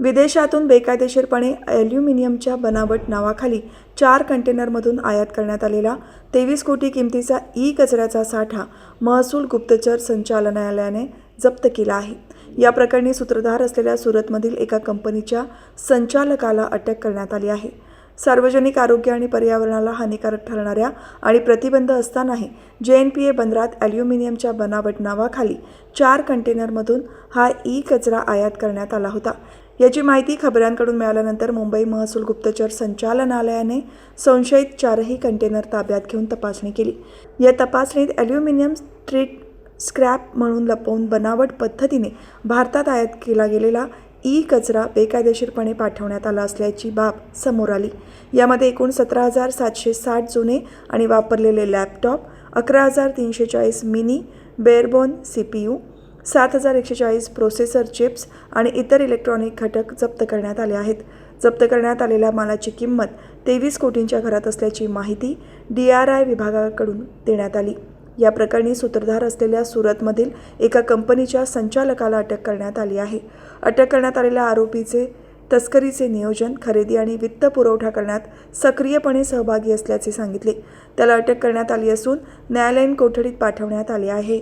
विदेशातून बेकायदेशीरपणे ॲल्युमिनियमच्या बनावट नावाखाली चार कंटेनरमधून आयात करण्यात आलेला तेवीस कोटी किमतीचा ई कचऱ्याचा साठा महसूल गुप्तचर संचालनालयाने जप्त केला आहे. या प्रकरणी सूत्रधार असलेल्या सुरतमधील एका कंपनीच्या संचालकाला अटक करण्यात आली आहे. सार्वजनिक आरोग्य आणि पर्यावरणाला हानिकारक ठरणाऱ्या आणि प्रतिबंध असतानाही जे एन पी ए बंदरात ॲल्युमिनियमच्या बनावट नावाखाली चार कंटेनरमधून हा ई कचरा आयात करण्यात आला होता. याची माहिती खबऱ्यांकडून मिळाल्यानंतर मुंबई महसूल गुप्तचर संचालनालयाने संशयित चारही कंटेनर ताब्यात घेऊन तपासणी केली. या तपासणीत ॲल्युमिनियम स्ट्रीट स्क्रॅप म्हणून लपवून बनावट पद्धतीने भारतात आयात केला गेलेला ई कचरा बेकायदेशीरपणे पाठवण्यात आला असल्याची बाब समोर आली. यामध्ये एकूण सतरा हजार सातशे साठ जुने आणि वापरलेले लॅपटॉप अकरा हजार तीनशे चाळीस mini barebone C P U सात हजार एकशे चाळीस प्रोसेसर चिप्स आणि इतर इलेक्ट्रॉनिक घटक जप्त करण्यात आले आहेत. जप्त करण्यात आलेल्या मालाची किंमत तेवीस कोटींच्या घरात असल्याची माहिती डी आर आय विभागाकडून देण्यात आली. या प्रकरणी सूत्रधार असलेल्या सुरतमधील एका कंपनीच्या संचालकाला अटक करण्यात आली आहे. अटक करण्यात आलेल्या आरोपीचे तस्करीचे नियोजन खरेदी आणि वित्त पुरवठा करण्यात सक्रियपणे सहभागी असल्याचे सांगितले. त्याला अटक करण्यात आली असून न्यायालयीन कोठडीत पाठवण्यात आले आहे.